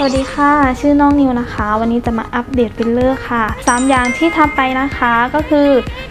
สวัสดีค่ะ ชื่อน้องนิวนะคะ วันนี้จะมาอัปเดตฟิลเลอร์ค่ะ 3 อย่างที่ทำไปนะคะก็คือ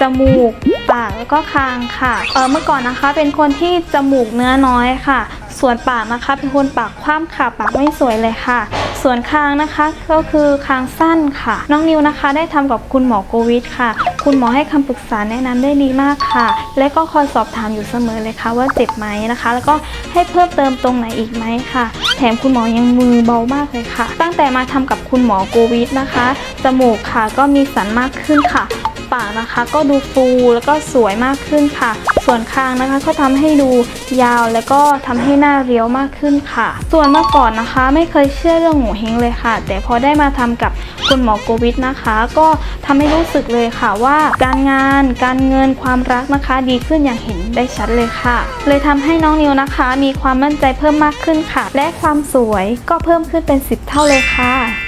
จมูกปากแล้วก็คางค่ะเออเมื่อก่อนนะคะเป็นคนที่จมูกเนื้อน้อยค่ะ ส่วนปากนะคะเป็นคนปากคว่ำค่ะปากไม่สวยเลยค่ะส่วนคางนะคะก็คือคางสั้นค่ะ น้องนิวนะคะได้ทำกับคุณหมอโกวิทค่ะ คุณหมอให้คำปรึกษาแนะนำได้ดีมากค่ะ และก็คอยสอบถามอยู่เสมอเลยค่ะว่าเจ็บไหมนะคะ แล้วก็ให้เพิ่มเติมตรงไหนอีกไหมค่ะ แถมคุณหมอยังมือเบามากเลยค่ะ ตั้งแต่มาทำกับคุณหมอโกวิดนะคะ จมูกค่ะก็มีสันมากขึ้นค่ะ ปากนะคะ ก็ดูฟูแล้วก็สวยมากขึ้นค่ะ ส่วนคางนะคะก็ทำให้ดูยาวแล้วก็ทำให้หน้าเรียวมากขึ้นค่ะ ส่วนเมื่อก่อนนะคะ ไม่เคยเชื่อเรื่องหูเฮงเลยค่ะ แต่พอได้มาทำกับคุณหมอโกวิทนะคะ ก็ทำให้รู้สึกเลยค่ะว่า การงานการเงินความรักนะคะ ดีขึ้นอย่างเห็นได้ชัดเลยค่ะ เลยทำให้น้องนิวนะคะ มีความมั่นใจเพิ่มมากขึ้นค่ะ และความสวยก็เพิ่มขึ้นเป็น 10 เท่าเลยค่ะ